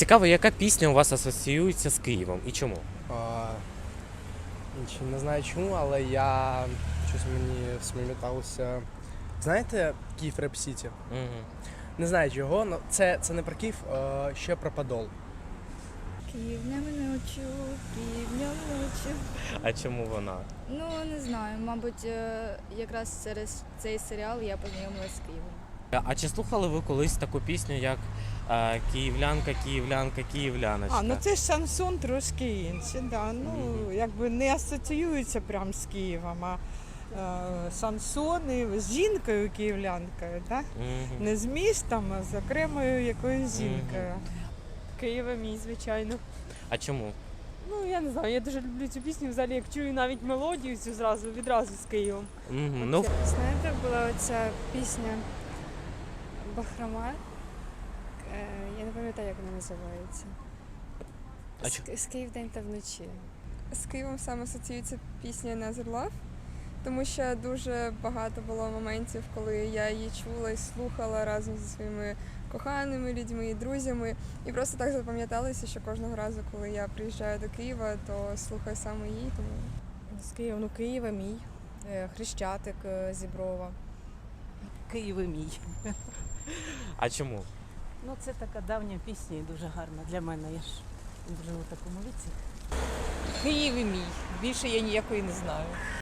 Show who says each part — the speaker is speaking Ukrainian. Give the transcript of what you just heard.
Speaker 1: Цікаво, яка пісня у вас асоціюється з Києвом і чому?
Speaker 2: А, не знаю чому, але я щось мені спам'яталося. Знаєте Київ Реп Сіті?
Speaker 1: Угу.
Speaker 2: Не знаю чого, але це, це не про Київ, а ще про Подол.
Speaker 3: Київ днем і ночі, Київ днем і ночі.
Speaker 1: А чому вона?
Speaker 3: Ну, не знаю, мабуть, е, якраз через цей серіал я познайомилася з Києвом.
Speaker 1: А чи слухали ви колись таку пісню, як е, Київлянка, Київлянка, Київляночка?
Speaker 4: А, ну це ж шансон трошки інше, да. Ну, якби не асоціюється прям з Києвом, а е, шансони з жінкою київлянкою, так?
Speaker 1: Мгм.
Speaker 4: Не з містом, а з окремою якоюсь жінкою.
Speaker 5: Києва мій, звичайно.
Speaker 1: А чому?
Speaker 5: Ну я не знаю, я дуже люблю цю пісню. Взагалі, як чую навіть мелодію цю зразу відразу з Києвом.
Speaker 1: Мгм. Ну,
Speaker 6: Знаєте, була оця пісня Бахрома. Е, Я не пам'ятаю, як вона називається.
Speaker 1: А
Speaker 6: З,
Speaker 1: чо-
Speaker 6: з Київ день та вночі.
Speaker 7: з Києвом саме асоціюється пісня Never Love, тому що дуже багато було моментів, коли я її чула і слухала разом зі своїми коханими людьми і друзями. І просто так запам'яталося, що кожного разу, коли я приїжджаю до Києва, то слухаю саме її. Тому
Speaker 8: З Києва, ну Києва мій, е, Хрещатик е, Зіброва.
Speaker 9: Київ і мій.
Speaker 1: а чому?
Speaker 9: Ну це така давня пісня і дуже гарна для мене. Я ж дуже у такому віці.
Speaker 8: Київ і мій. Більше я ніякої не знаю.